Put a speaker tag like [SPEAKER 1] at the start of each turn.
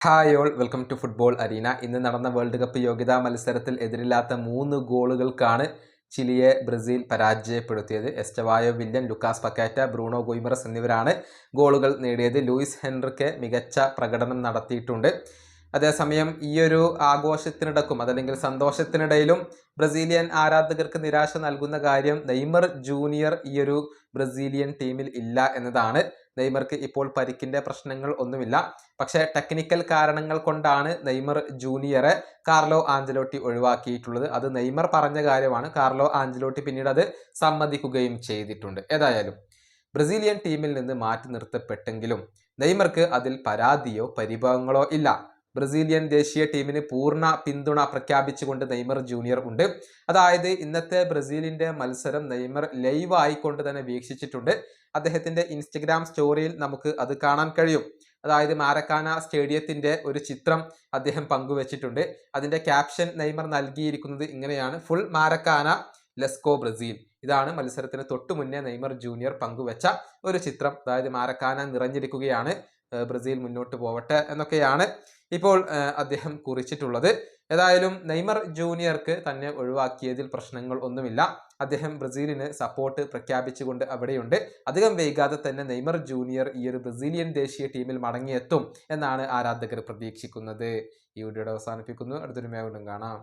[SPEAKER 1] Hi all welcome to football arena ഇന്ന് നടന്ന world cup യോഗ്യതാ മത്സരത്തിൽ എതിരില്ലാത്ത മൂന്ന് ഗോളുകൾക്കാണ് ചിലിയെ ബ്രസീൽ പരാജയപ്പെടുത്തിയത്. Estevao Willian Lucas Paqueta Bruno Guimaraes എന്നിവരാണ് ഗോളുകൾ നേടിയത്. ലൂയിസ് ഹെൻറിക്ക് മികച്ച പ്രകടനം നടത്തിയിട്ടുണ്ട്. അതേസമയം ഈ ഒരു ആഘോഷത്തിനിടക്കും അതല്ലെങ്കിൽ സന്തോഷത്തിനിടയിലും ബ്രസീലിയൻ ആരാധകർക്ക് നിരാശ നൽകുന്ന കാര്യം നെയ്മർ ജൂനിയർ ഈ ഒരു ബ്രസീലിയൻ ടീമിൽ ഇല്ല എന്നതാണ് നെയ്മർക്ക് ഇപ്പോൾ പരിക്കിന്റെ പ്രശ്നങ്ങൾ ഒന്നുമില്ല. പക്ഷേ ടെക്നിക്കൽ കാരണങ്ങൾ കൊണ്ടാണ് നെയ്മർ ജൂനിയറെ കാർലോ ആഞ്ചലോട്ടി ഒഴിവാക്കിയിട്ടുള്ളത്. അത് നെയ്മർ പറഞ്ഞ കാര്യമാണ്. കാർലോ ആഞ്ചലോട്ടി പിന്നീട് അത് സമ്മതിക്കുകയും ചെയ്തിട്ടുണ്ട്. ഏതായാലും ബ്രസീലിയൻ ടീമിൽ നിന്ന് മാറ്റി നിർത്തപ്പെട്ടെങ്കിലും നെയ്മർക്ക് അതിൽ പരാതിയോ പരിഭവങ്ങളോ ഇല്ല. ബ്രസീലിയൻ ദേശീയ ടീമിന് പൂർണ പിന്തുണ പ്രഖ്യാപിച്ചുകൊണ്ട് നെയ്മർ ജൂനിയർ ഉണ്ട്. അതായത് ഇന്നത്തെ ബ്രസീലിന്റെ മത്സരം നെയ്മർ ലൈവ് ആയിക്കൊണ്ട് തന്നെ വീക്ഷിച്ചിട്ടുണ്ട്. അദ്ദേഹത്തിന്റെ ഇൻസ്റ്റഗ്രാം സ്റ്റോറിയിൽ നമുക്ക് അത് കാണാൻ കഴിയും. അതായത് മാരക്കാന സ്റ്റേഡിയത്തിന്റെ ഒരു ചിത്രം അദ്ദേഹം പങ്കുവച്ചിട്ടുണ്ട്. അതിന്റെ ക്യാപ്ഷൻ നെയ്മർ നൽകിയിരിക്കുന്നത് ഇങ്ങനെയാണ്. Full Maracana let's go Brazil. ഇതാണ് മത്സരത്തിന് തൊട്ടു മുന്നേ നെയ്മർ ജൂനിയർ പങ്കുവച്ച ഒരു ചിത്രം. അതായത് മാരക്കാന നിറഞ്ഞിരിക്കുകയാണ്. ബ്രസീൽ മുന്നോട്ട് പോവട്ടെ എന്നൊക്കെയാണ് ഇപ്പോൾ അദ്ദേഹം കുറിച്ചിട്ടുള്ളത്. ഏതായാലും നെയ്മർ ജൂനിയർക്ക് തന്നെ ഒഴിവാക്കിയതിൽ പ്രശ്നങ്ങൾ ഒന്നുമില്ല. അദ്ദേഹം ബ്രസീലിന് സപ്പോർട്ട് പ്രഖ്യാപിച്ചുകൊണ്ട് അവിടെയുണ്ട്. അധികം വൈകാതെ തന്നെ നെയ്മർ ജൂനിയർ ഈ ഒരു ബ്രസീലിയൻ ദേശീയ ടീമിൽ മടങ്ങിയെത്തും എന്നാണ് ആരാധകർ പ്രതീക്ഷിക്കുന്നത്. ഈ വീഡിയോയുടെ അവസാനിപ്പിക്കുന്നു. അടുത്തൊരു മേഖലും കാണാം.